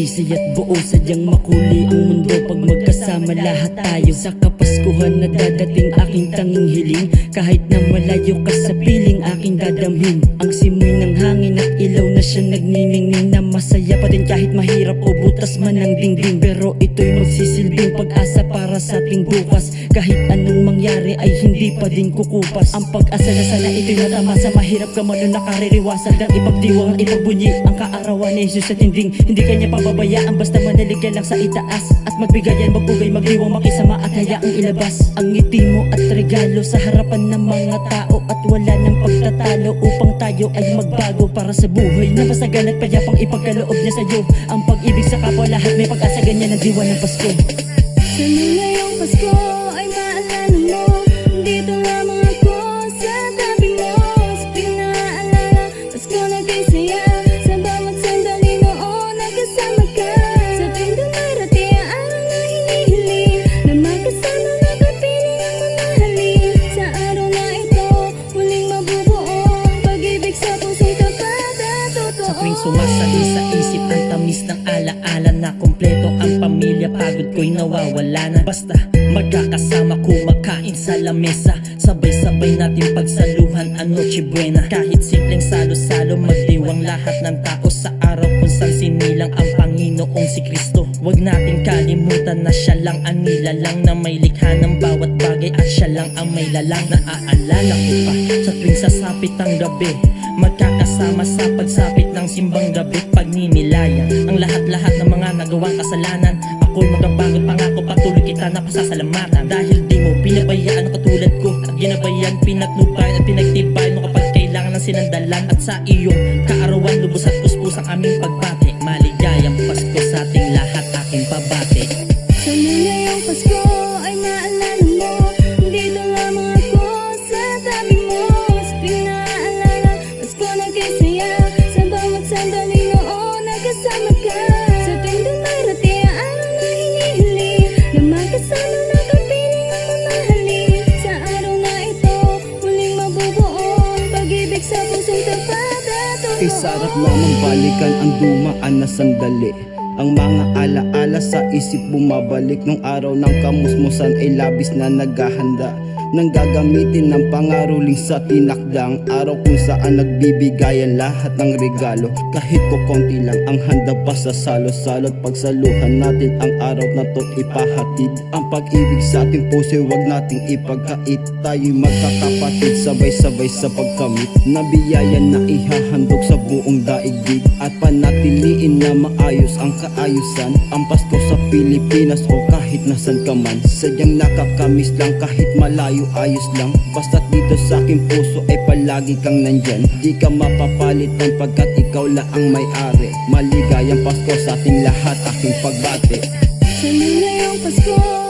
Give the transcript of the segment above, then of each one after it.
Oo, sadyang makuli ang mundo. Pag magkasama lahat tayo Sa kapaskuhan na dadating aking tanging hiling Kahit na malayo ka sa piling aking dadamhin. Ang simoy ng hangin at ilaw na siya nagniningning Na masaya pa din. Kahit mahirap o butas man ang dingding Pero ito'y magsisilbing pag-asa para sa ating bukas. Kahit anong mangyari ay hindi pa din kukupas. Ang pag-asa na sana ito'y matamasa Mahirap ka man nung nakaririwasan Dang ipagdiwang at ipagbunyi Ang kaarawan ni Jesus sa tinding Hindi kanya pababayaan Basta manalig lang sa itaas At magbigayan, magpugay, magdiwang, makisama At hayaang ilabas Ang ngiti mo at regalo Sa harapan ng mga tao At wala ng pagtatalo Upang tayo ay magbago Para sa buhay. Na masagan at payapang ipagkaloob niya sa'yo Ang pag-ibig sa kapwa. Lahat May pag-asa ganyan ang diwa ng Pasko Sana ngayong Pasko ay maalala mo. Dito lamang ako sa tabi mo. Sa pinaalala, Pasko nag-isaya. Sa bawat ka. Sa tuwing dumarating ang araw na hinihiling Na magkasama ang mamahalin. Sa araw ito, muling mabubuo Pag-ibig sa at totoo Sa tuwing sumasali sa isip ang tamis ng pagod ko'y nawawala na. Basta magkakasama kumakain sa lamesa. Sabay-sabay natin pagsaluhan ang Noche Buena Kahit simpleng salo-salo magdiwang lahat ng tao sa araw kung saan sinilang ang Panginoong si Kristo. Huwag nating kalimutan na siya lang ang nilalang na may likha ng bawat bagay At siya lang ang may lalang. Naaalala ko pa sa tuwing sasapit ang gabi Magkakasama sa pagsapit ng simbang gabi Pagninilayan ang lahat-lahat ng mga nagawang kasalanan Ako'y magbabagot pangako patuloy kita na pasasalamatan. Dahil di mo pinabayaan ang katulad ko. At ginabayan, pinatnubay at pinagtibay mo kapag kailangan ng sinandalan. At sa iyong kaarawan lubos at kuskus ang aming pagbati Maligayang at totoo Isarap lamang balikan ang dumaan na sandali. Ang mga alaala sa isip bumabalik Nung araw ng kamusmusan ay labis na naghahanda Nang gagamitin ng pangaruling sa tinakdang Araw kung saan nagbibigayan lahat ng regalo. Kahit ko konti lang ang handa pa sa salo-salo't Pagsaluhan natin ang araw na to't ipahatid Ang pag-ibig sa ating puso. Wag nating ipagkait Tayo'y magkakapatid. Sabay-sabay sa pagkamit Nabiyayan na ihahandog sa buong daigdig At panatiliin na maayos ang kaayusan. Ang Pasko sa Pilipinas o kahit nasan ka man. Sadyang nakakamiss lang kahit malayo ayos lang. Basta't dito sa aking puso ay palagi kang nandyan. Di ka mapapalitan pagkat ikaw lang ang may-ari. Maligayang Pasko sa ating lahat aking pagbati Sana ngayong Pasko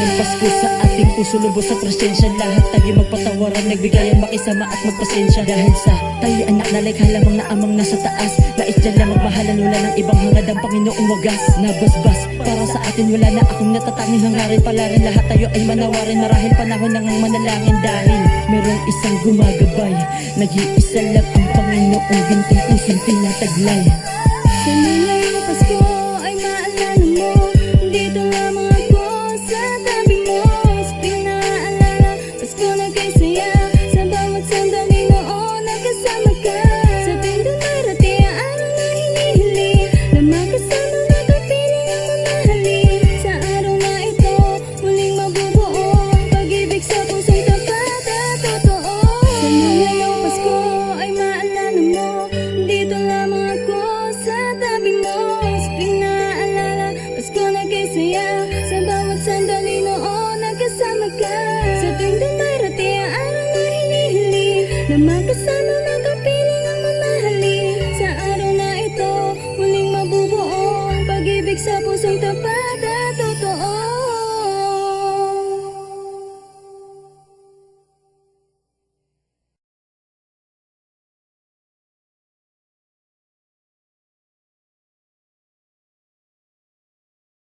Pasko sa ating puso lubos sa presensya. Lahat tayo magpatawaran, nagbigayan, makisama at magpasensya. Dahil sa tayo anak na like halamang na amang nasa taas Nais dyan lang magmahalan, wala ng ibang hangad ang Panginoong wagas. Nabasbas, para sa atin wala na akong natatanging hangarin. Pala rin lahat tayo ay manawarin. Marahil panahon ng manalangin Dahil merong isang gumagabay. Nag-iisa lang ang Panginoong gintong pusong tinataglay. Sana ngayong Pasko ay maalala mo Dito Namakasan